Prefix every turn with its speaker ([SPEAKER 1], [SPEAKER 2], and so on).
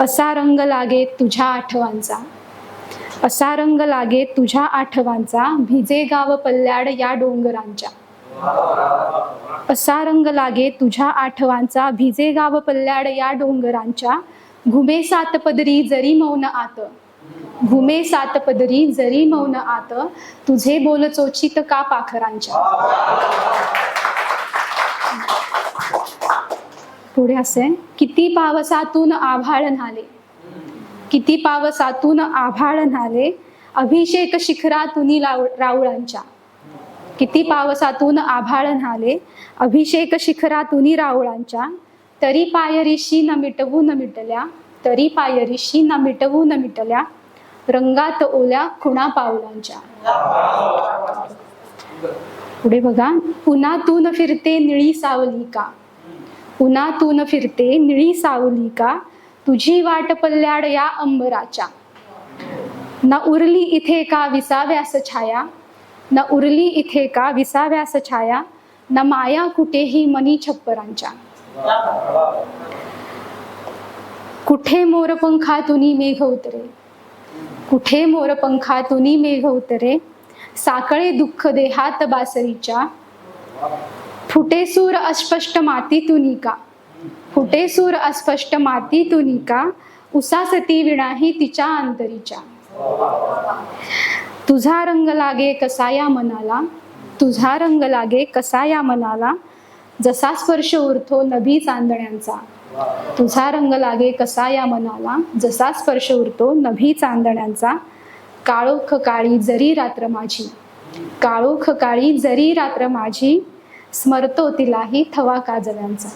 [SPEAKER 1] असा रंग लागे तुझ्या आठवांचा. असा रंग लागे तुझ्या आठवांचा. भिजे गाव पल्ल्याड या डोंगरांच्या. असा रंग लागे तुझ्या आठवांचा. भिजे गाव पल्ल्याड या डोंगरांच्या. घुमे सात पदरी जरी मौन आत. घुमे सात पदरी जरी मौन आत. तुझे बोलचोचित का पाखरांच्या? पुढे असे किती पावसातून आभाळ नाले किती पावसातून आभाळ नाले अभिषेक शिखरातून राऊळांच्या किती पावसातून आभाळ नाले अभिषेक शिखरातून राऊळांच्या तरी पायरीशी न मिटवू न मिटल्या. तरी पायरीशी न मिटवू न मिटल्या. रंगात ओल्या खुणा पावलांच्या. पुढे बघा पुन्हातून फिरते निळी सावली का? उन्हातून फिरते निळी सावली का? तुझी वाट पल्ल्याड या अंबराच्या. न उरली इथे का विसाव्यास छाया? न उरली इथे का विसाव्यास छाया? न माया कुठेही मनी छप्परांच्या. कुठे मोरपंखातुनी मेघ उतरे? कुठे मोरपंखातुनी मेघ उतरे? साकळे दुःख देहात बासरीच्या. फुटे सूर अस्पष्ट माती तुनिका फुटे सूर अस्पष्ट मातीतून का? उसासती विणाही तिच्या अंतरीच्या. तुझा रंग लागे कसा या मनाला तुझा रंग लागे कसा या मनाला जसा स्पर्श उरतो नभी चांदण्यांचा. तुझा रंग लागे कसा या मनाला जसा स्पर्श उरतो नभी चांदण्यांचा. काळोख काळी जरी रात्र माझी काळोख काळी जरी रात्र माझी स्मरतो तिलाही थवा काजव्यांचा